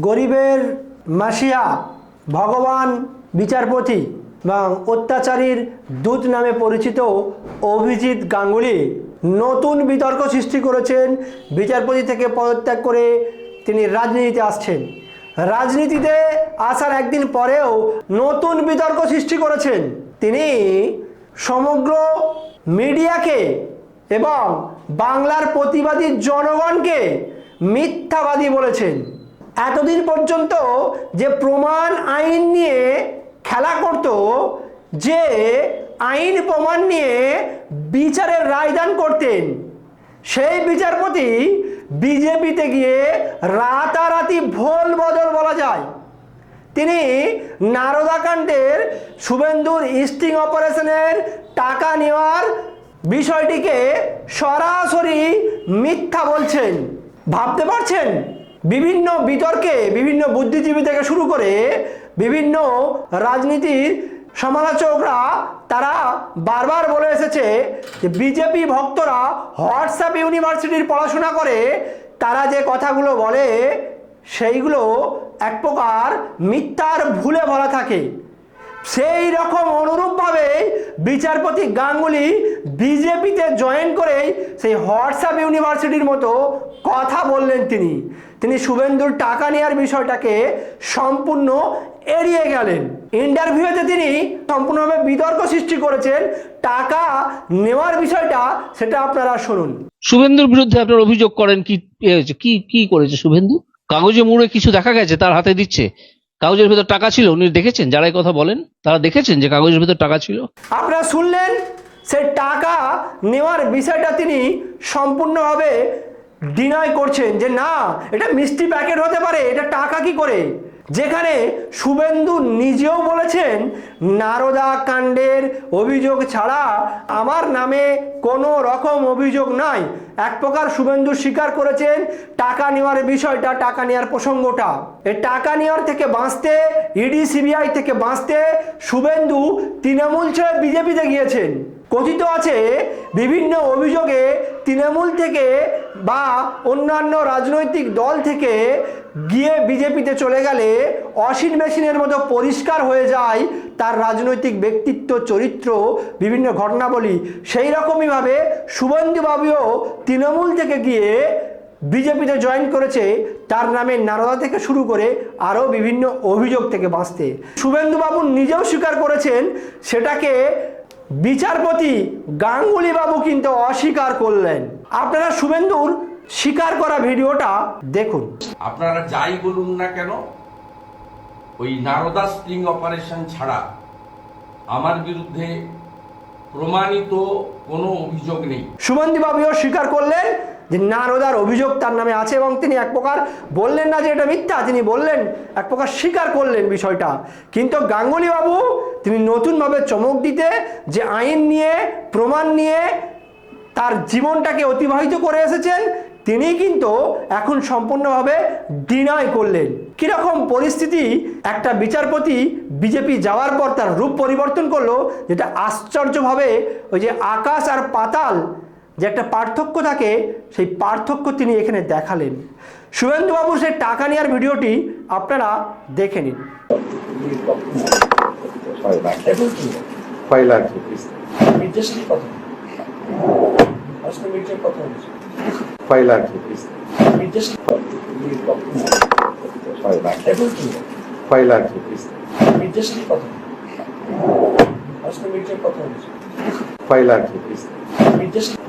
গরিবের মাসিয়া ভগবান বিচারপতি এবং অত্যাচারীর দূত নামে পরিচিত অভিজিৎ গাঙ্গুলি নতুন বিতর্ক সৃষ্টি করেছেন। বিচারপতি থেকে পদত্যাগ করে তিনি রাজনীতিতে আসছেন। রাজনীতিতে আসার একদিন পরেও নতুন বিতর্ক সৃষ্টি করেছেন। তিনি সমগ্র মিডিয়াকে এবং বাংলার প্রতিবাদী জনগণকে মিথ্যাবাদী বলেছেন। এতদিন পর্যন্ত যে প্রমাণ আইন নিয়ে খেলা করত, যে আইন প্রমাণ নিয়ে বিচারের রায়দান করতেন, সেই বিচারপতি বিজেপিতে গিয়ে রাতারাতি ভোল বদল বলা যায়। তিনি নারদাকাণ্ডের শুভেন্দুর ইস্টিং অপারেশনের টাকা নেওয়ার বিষয়টিকে সরাসরি মিথ্যা বলছেন। ভাবতে পারছেন? বিভিন্ন বিতর্কে, বিভিন্ন বুদ্ধিজীবী থেকে শুরু করে বিভিন্ন রাজনীতির সমালোচকরা, তারা বারবার বলে এসেছে যে বিজেপি ভক্তরা হোয়াটসঅ্যাপ ইউনিভার্সিটির পড়াশোনা করে, তারা যে কথাগুলো বলে, সেইগুলো এক প্রকার মিথ্যার ভুলে বলা থাকে। সেই রকম অনুরূপভাবে বিচারপতি গাঙ্গুলি বিজেপিতে জয়েন করেই সেই হোয়াটসঅ্যাপ ইউনিভার্সিটির মতো কথা বললেন তিনি। তিনি শুভেন্দুর টাকা নেওয়ার বিষয়টাকে সম্পূর্ণ এড়িয়ে গেলেন। ইন্টারভিউতে তিনি সম্পূর্ণভাবে বিতর্ক সৃষ্টি করেছেন। টাকা নেওয়ার বিষয়টা সেটা আপনারা শুনুন। শুভেন্দুর বিরুদ্ধে আপনার অভিযোগ করেন কি? কি কি করেছে শুভেন্দু? কাগজে মুড়ে কিছু দেখা গেছে, তার হাতে দিচ্ছে। কাগজের ভেতর টাকা ছিল, উনি দেখেছেন? যারা কথা বলেন, তারা দেখেছেন যে কাগজের ভেতর টাকা ছিল? আপনারা শুনলেন? সে টাকা নেওয়ার বিষয়টা তিনি সম্পূর্ণভাবে ডিনাই করছেন যে, না, এটা মিষ্টি প্যাকেট হতে পারে, এটা টাকা কি করে? যেখানে শুভেন্দু নিজেও বলেছেন, নারদা কাণ্ডের অভিযোগ ছাড়া আমার নামে কোনো রকম অভিযোগ নাই। এক প্রকার শুভেন্দু স্বীকার করেছেন, টাকা নেওয়ার বিষয়টা, টাকা নেওয়ার প্রসঙ্গটা। এই টাকা নেওয়ার থেকে বাঁচতে, ইডি, সিবিআই থেকে বাঁচতে শুভেন্দু তৃণমূল ছেড়ে বিজেপিতে গিয়েছেন। কথিত আছে, বিভিন্ন অভিযোগে তৃণমূল থেকে বা অন্যান্য রাজনৈতিক দল থেকে গিয়ে বিজেপিতে চলে গেলে অসিন মেশিনের মতো পরিষ্কার হয়ে যায় তার রাজনৈতিক ব্যক্তিত্ব, চরিত্র, বিভিন্ন ঘটনাবলী। সেই রকমইভাবে শুভেন্দুবাবুও তৃণমূল থেকে গিয়ে বিজেপিতে জয়েন করেছে। তার নামে নারদা থেকে শুরু করে আরও বিভিন্ন অভিযোগ থেকে বাঁচতে। শুভেন্দুবাবু নিজেও স্বীকার করেছেন, সেটাকে বিচারপতি গাঙ্গুলিবাবু কিন্তু অস্বীকার করলেন। আপনারা শুভেন্দুর স্বীকার করা ভিডিওটা দেখুন। আপনারা যাই বলুন না কেন ওই নারদা স্প্রিং অপারেশন ছাড়া আমার বিরুদ্ধে প্রমাণিত কোনো অভিযোগ নেই। সুমন্দি বাবুও স্বীকার করলেন যে নারদার অভিযোগ তার নামে আছে এবং তিনি এক প্রকার বললেন না যে এটা মিথ্যা, তিনি বললেন, এক প্রকার স্বীকার করলেন বিষয়টা। কিন্তু গাঙ্গুলি বাবু, তিনি নতুনভাবে চমক দিতে যে আইন নিয়ে, প্রমাণ নিয়ে তার জীবনটাকে অতিবাহিত করে এসেছেন তিনি কিন্তু এখন সম্পূর্ণভাবে ডিনাই করলেন। কীরকম পরিস্থিতি? একটা বিচারপতি বিজেপি যাওয়ার পর তার রূপ পরিবর্তন করল যেটা আশ্চর্যভাবে ওই যে আকাশ আর পাতাল যে একটা পার্থক্য থাকে সেই পার্থক্য তিনি এখানে দেখালেন। শুভেন্দুবাবুর সেই টাকা নেওয়ার ভিডিওটি আপনারা দেখে নিন। ছয় লাখ এখন কি ছয় লাখ রুপিস মির্জার কথা আজকে মির্জার কথা হচ্ছে